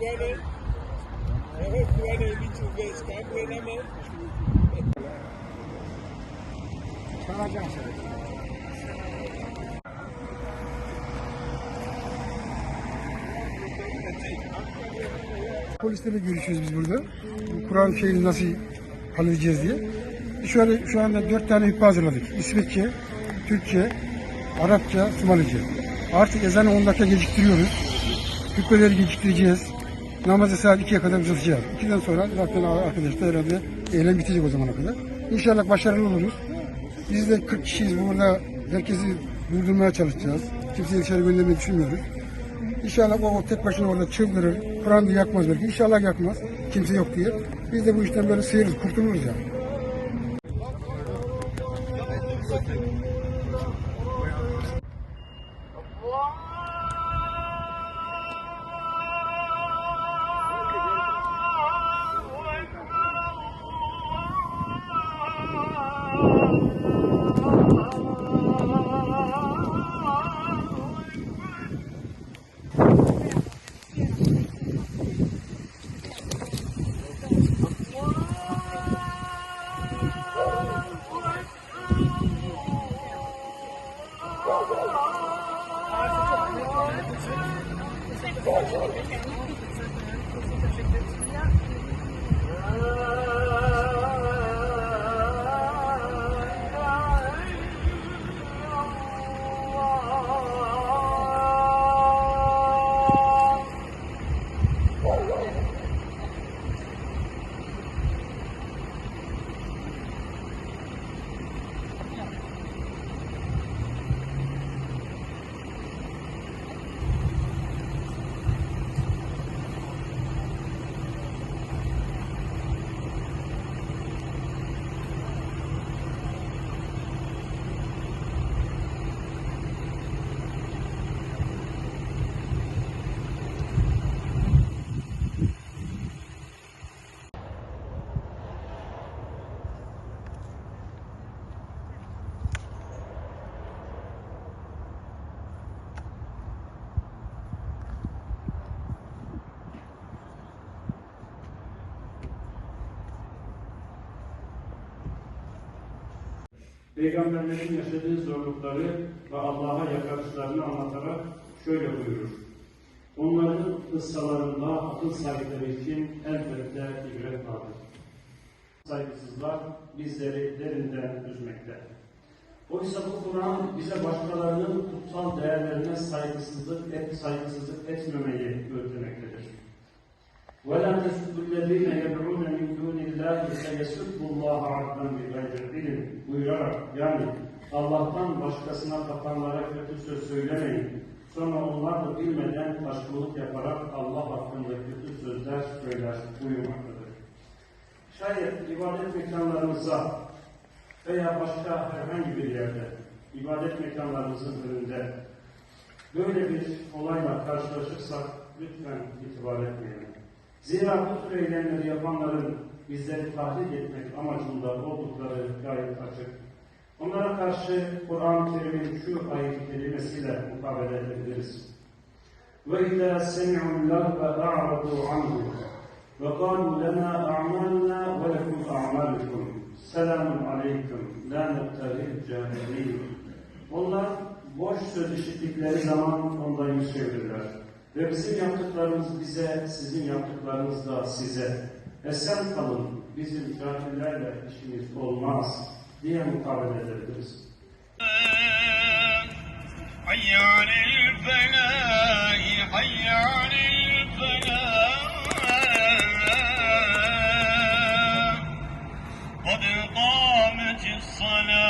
Brother, I hope brother meet you guys. Can I number? Çalacağım seni. Polislerle görüşüyoruz biz burada. Bu Kur'an şeyini nasıl halledeceğiz diye. Şöyle şu anda dört tane hükmü hazırladık. İsveççe, Türkçe, Arapça, Somalice. Artık ezanı 10 dakika geciktiriyoruz. Hükmeleri geciktireceğiz. Namazı saat 2'ye kadar uzatacağız. 2'den sonra zaten arkadaşlar herhalde eylem bitecek o zamana kadar. İnşallah başarılı oluruz. Biz de 40 kişiyiz burada. Herkesi durdurmaya çalışacağız. Kimseyi dışarı göndermeyi düşünmüyoruz. İnşallah o, o tek başına orada çıldırır. Kur'an yakmaz belki. İnşallah yakmaz. Kimse yok diye. Biz de bu işten böyle sıyırırız, kurtuluruz yani. Thank you. Peygamberlerin yaşadığı zorlukları ve Allah'a yakarışlarını anlatarak şöyle buyurur. Onların kıssalarında akıl sahipleri için elbette ibret vardır. Saygısızlar bizleri derinden üzmekte. Oysa bu Kur'an bize başkalarının kutsal değerlerine saygısızlık, et, saygısızlık etmemeyi öğretmektedir. yesubbullaha addan bir gayretliyim buyurarak yani Allah'tan başkasına tapanlara kötü söz söylemeyin. Sonra onlar da bilmeden taşkınlık yaparak Allah hakkında kötü sözler söyler buyurmaktadır. Şayet ibadet mekanlarımıza veya başka herhangi bir yerde ibadet mekanlarımızın önünde böyle bir olayla karşılaşırsak lütfen itibar etmeyelim. Zira bu tür eylemleri yapanların bizleri tahrik etmek amacında oldukları gayet açık. Onlara karşı Kur'an-ı Kerim'in şu ayet kelimesiyle mukabele edebiliriz. وَاِذَا سَمِعُوا اللَّهْوَ اَعْرَضُوا عَنْهُ وَقَالُوا لَنَا أَعْمَالُنَا وَلَكُمْ أَعْمَالُكُمْ سَلَامٌ عَلَيْكُمْ لَا نَبْتَغِي الْجَاهِلِينَ Onlar boş söz işittikleri zaman ondan yüz çevirirler. Ve bizim yaptıklarımız bize, sizin yaptıklarınız da size. esen kalın, bizim kafirlerle işimiz olmaz diye mukabele edebiliriz. حي على الفلاح حي على الفلاح قد قامت الصلاه